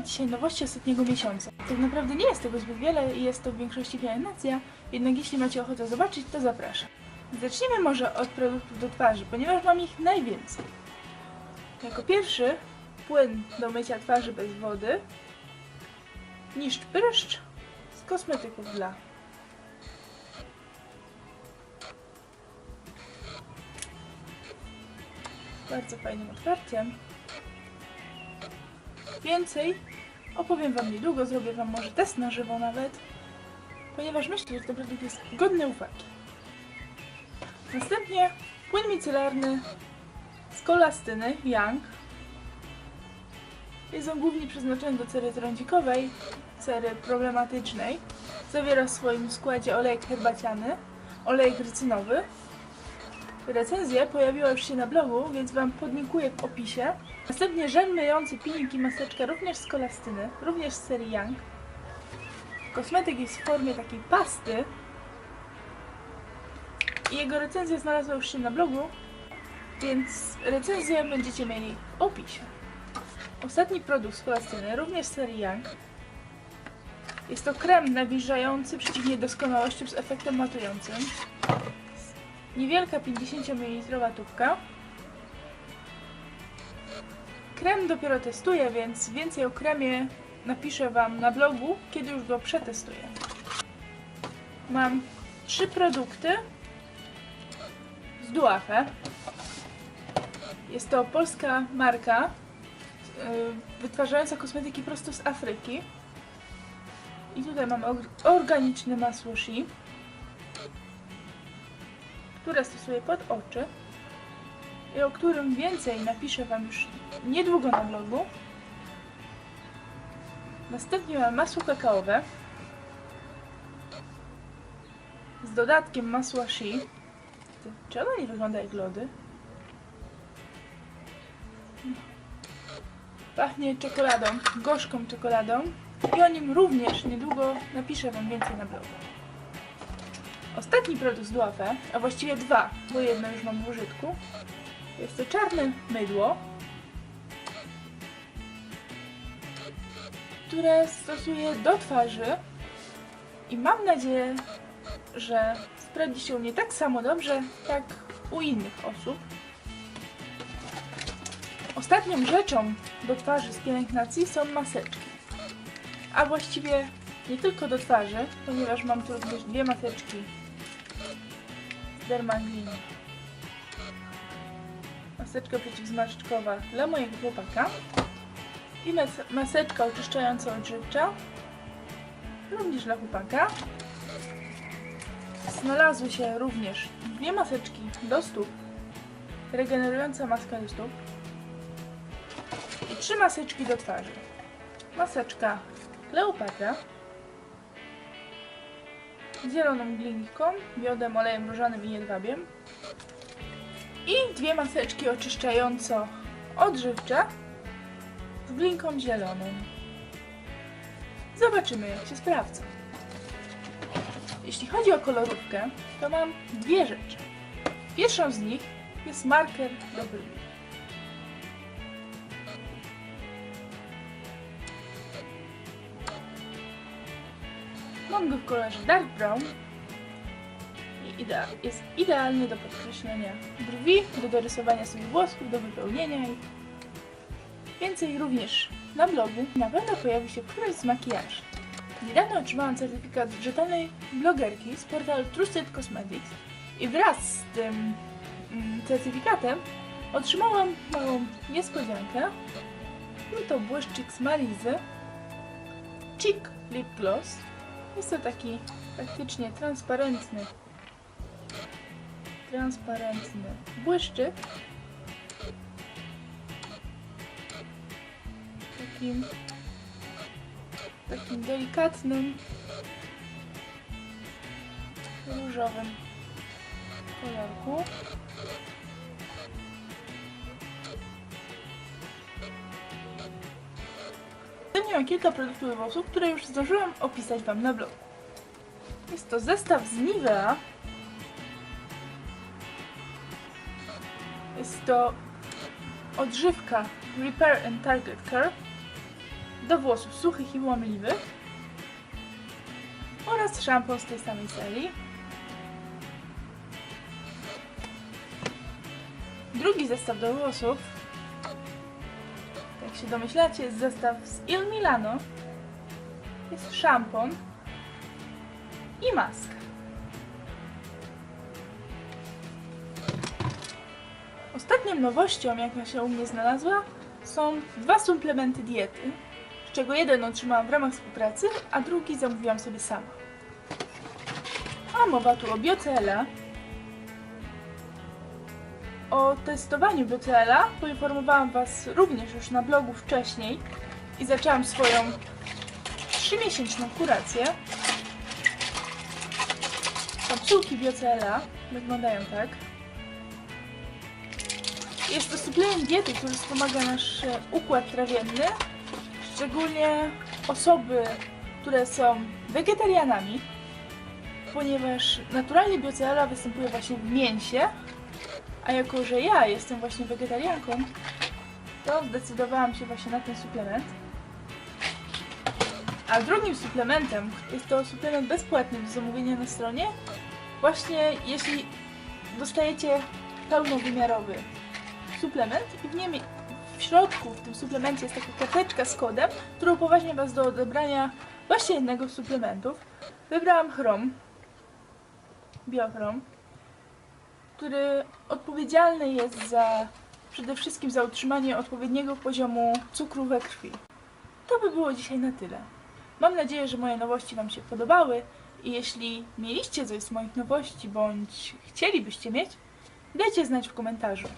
dzisiaj nowości ostatniego miesiąca. Tak naprawdę nie jest tego zbyt wiele i jest to w większości pielęgnacja, jednak jeśli macie ochotę zobaczyć, to zapraszam. Zacznijmy może od produktów do twarzy, ponieważ mam ich najwięcej. Jako pierwszy płyn do mycia twarzy bez wody, niszcz pryszcz z kosmetyków dla. Bardzo fajnym otwarciem. Więcej opowiem Wam niedługo, zrobię Wam może test na żywo nawet, ponieważ myślę, że ten produkt jest godny uwagi. Następnie płyn micelarny z kolastyny Young. Jest on głównie przeznaczony do cery trądzikowej, cery problematycznej. Zawiera w swoim składzie olejek herbaciany, olejek rycynowy. Recenzja pojawiła już się na blogu, więc Wam podlinkuję w opisie. Następnie żel myjący pilnik i maseczka również z kolastyny, również z serii Young. Kosmetyk jest w formie takiej pasty. I jego recenzja znalazła już się na blogu, więc recenzję będziecie mieli w opisie. Ostatni produkt z kolastyny, również z serii Young. Jest to krem nawilżający przeciw niedoskonałościom z efektem matującym. Niewielka 50 ml tubka. Krem dopiero testuję, więc więcej o kremie napiszę Wam na blogu, kiedy już go przetestuję. Mam trzy produkty z Duafe. Jest to polska marka yy, wytwarzająca kosmetyki prosto z Afryki. I tutaj mamy or- organiczne masło Shi, które stosuję pod oczy i o którym więcej napiszę Wam już niedługo na blogu. Następnie mam masło kakaowe z dodatkiem masła Shi. Czy ono nie wygląda jak lody? Pachnie czekoladą, gorzką czekoladą i o nim również niedługo napiszę Wam więcej na blogu. Ostatni produkt z Duafe, a właściwie dwa, bo jedno już mam w użytku, jest to czarne mydło, które stosuję do twarzy i mam nadzieję, że sprawdzi się u mnie tak samo dobrze, jak u innych osób. Ostatnią rzeczą do twarzy z pielęgnacji są maseczki. A właściwie nie tylko do twarzy, ponieważ mam tu również dwie maseczki z Dermaglin. Maseczka przeciwzmarszczkowa dla mojego chłopaka i mas- maseczka oczyszczająca odżywcza również dla chłopaka. Znalazły się również dwie maseczki do stóp, regenerująca maska do stóp i trzy maseczki do twarzy. Maseczka Kleopatra zieloną gliniką, miodem, olejem różanym i jedwabiem i dwie maseczki oczyszczająco-odżywcze z glinką zieloną. Zobaczymy jak się sprawdza. Jeśli chodzi o kolorówkę, to mam dwie rzeczy. Pierwszą z nich jest marker do brwi. Mam go w kolorze dark brown i idea jest idealny do podkreślenia brwi, do dorysowania sobie włosków, do wypełnienia ich. Więcej również na blogu na pewno pojawi się któraś z makijaży. Niedawno otrzymałam certyfikat rzetelnej blogerki z portalu Trusted Cosmetics i wraz z tym mm, certyfikatem otrzymałam małą niespodziankę. Był to błyszczyk z Malizy Cheek Lip Gloss. Jest to taki praktycznie transparentny transparentny błyszczyk. Takim takim delikatnym różowym kolorku. Mam kilka produktów do włosów, które już zdążyłam opisać Wam na blogu. Jest to zestaw z Nivea. Jest to odżywka Repair and Target Care do włosów suchych i łamliwych oraz szampon z tej samej serii. Drugi zestaw do włosów, się domyślacie, jest zestaw z Il Milano. Jest szampon i maska. Ostatnią nowością, jaka się u mnie znalazła, są dwa suplementy diety, z czego jeden otrzymałam w ramach współpracy, a drugi zamówiłam sobie sama. A mowa tu o Biocela. O testowaniu Biocela poinformowałam Was również już na blogu wcześniej i zaczęłam swoją 3-miesięczną kurację. Kapsułki Biocela wyglądają tak. Jest to suplement diety, który wspomaga nasz e, układ trawienny, szczególnie osoby, które są wegetarianami, ponieważ naturalnie bioceala występuje właśnie w mięsie, a jako, że ja jestem właśnie wegetarianką, to zdecydowałam się właśnie na ten suplement. A drugim suplementem jest to suplement bezpłatny do zamówienia na stronie. Właśnie jeśli dostajecie pełnowymiarowy suplement i w nim w środku, w tym suplemencie jest taka karteczka z kodem, która upoważnia Was do odebrania właśnie jednego z suplementów. Wybrałam chrom, biochrom, który odpowiedzialny jest za przede wszystkim za utrzymanie odpowiedniego poziomu cukru we krwi. To by było dzisiaj na tyle. Mam nadzieję, że moje nowości Wam się podobały i jeśli mieliście coś z moich nowości bądź chcielibyście mieć, dajcie znać w komentarzu.